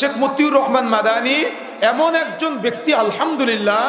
শেখ মতিউর রহমান মাদানি এমন একজন ব্যক্তি, আলহামদুলিল্লাহ,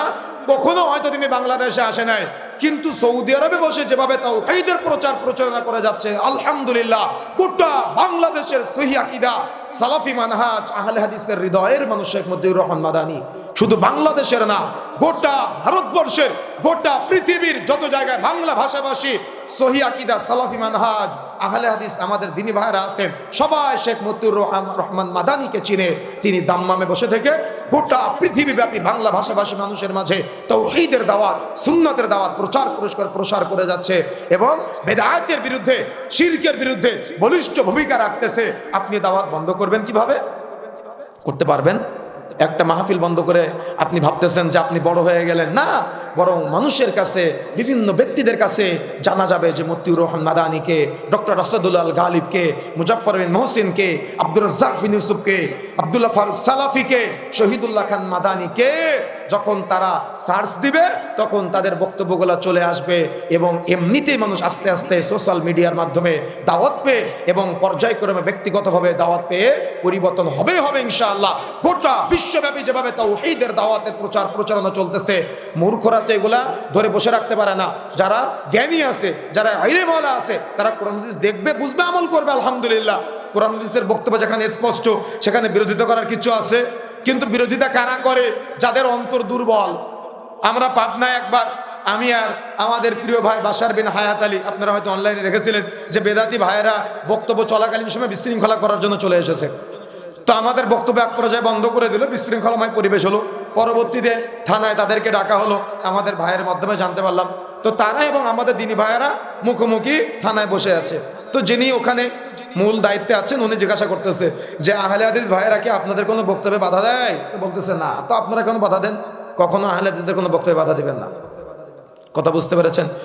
কখনো হয়তো তিনি বাংলাদেশে আসে নাই, কিন্তু সৌদি আরবে বসে যেভাবে তাও হাইদের প্রচার প্রচারণা করে যাচ্ছে, আলহামদুলিল্লাহ, গোটা বাংলাদেশের সহি আকিদা সালাফি মানহাজ আহলে হাদিসের হৃদয়ের মানুষ শেখ মতিউর রহমান মাদানি। শুধু বাংলাদেশের না, গোটা ভারতবর্ষের, গোটা পৃথিবীর যত জায়গায় বাংলা ভাষাভাষী সহি আকিদা সালাফি মানহাজ, আহলে হাদিস আমাদের দিনী ভাইরা আছেন, সবাই শেখ মতিউর রহমান রহমান মাদানিকে চিনে, তিনি দাম্মামে বসে থেকে গোটা পৃথিবীব্যাপী বাংলা ভাষাভাষী মানুষের মাঝে তো তৌহিদের দাওয়াত, সুন্নতের দাওয়াত প্রচার পুরস্কার প্রসার করে যাচ্ছে এবং বেদায়তের বিরুদ্ধে, শিরকের বিরুদ্ধে বলিষ্ঠ ভূমিকা রাখতেছে। আপনি দাওয়াত বন্ধ করবেন কীভাবে? করতে পারবেন? একটা মাহফিল বন্ধ করে আপনি ভাবতেছেন যে আপনি বড় হয়ে গেলেন। না, বরং মানুষের কাছে, বিভিন্ন ব্যক্তিদের কাছে জানা যাবে যে মতিউর রহমান মাদানিকে, ডক্টর রাসাদুল আল গালিবকে মুজাফর বিন মহসিনকে আব্দুল রাজ্জাক বিন ইউসুফকে, আবদুল্লাহ ফারুক সালাফিকে, শহীদুল্লাহ খান মাদানিকে যখন তারা সার্চ দিবে, তখন তাদের বক্তব্যগুলো চলে আসবে এবং এমনিতেই মানুষ আস্তে আস্তে সোশ্যাল মিডিয়ার মাধ্যমে দাওয়াত পেয়ে এবং পর্যায়ক্রমে ব্যক্তিগতভাবে দাওয়াত পেয়ে পরিবর্তন হবে হবে ইনশাআল্লাহ। গোটা বিশ্বব্যাপী যেভাবে তাওহীদের দাওয়াতের প্রচার প্রচারণা চলতেছে মূর্খরা তো এগুলা ধরে বসে রাখতে পারে না। যারা জ্ঞানী আছে, যারা আইলেমওয়ালা আছে, তারা কোরআন দেখবে, বুঝবে, আমল করবে, আলহামদুলিল্লাহ। কোরআন বক্তব্য যেখানে স্পষ্ট, সেখানে বিরোধিতা করার কিছু আছে। কিন্তু বিরোধিতা কারা করে? যাদের অন্তর দুর্বল। আমরা পাবনায় একবার, আমি আর আমাদের প্রিয় ভাই বাসার বিন হায়াত আলী, আপনারা হয়তো অনলাইনে দেখেছিলেন যে বেদাতি ভাইয়েরা বক্তব্য চলাকালীন সময় বিশৃঙ্খলা করার জন্য চলে এসেছে। তো আমাদের বক্তব্য এক পর্যায়ে বন্ধ করে দিল, বিশৃঙ্খলাময় পরিবেশ হলো। পরবর্তীতে থানায় তাদেরকে ডাকা হলো, আমাদের ভাইয়ের মাধ্যমে জানতে পারলাম। তো তারা এবং আমাদের দিনী ভাইয়েরা মুখোমুখি থানায় বসে আছে। তো যিনি ওখানে মূল দায়িত্বে আছেন, উনি জিজ্ঞাসা করতেছে যে, আহলে আদিস ভাইয়েরা কি আপনাদের কোনো বক্তব্যে বাধা দেয়? তো বলতেছে, না। তো আপনারা কেন বাধা দেন? কখনো আহলে হাদিসদের কোনো বক্তব্যে বাধা দেবেন না। কথা বুঝতে পেরেছেন?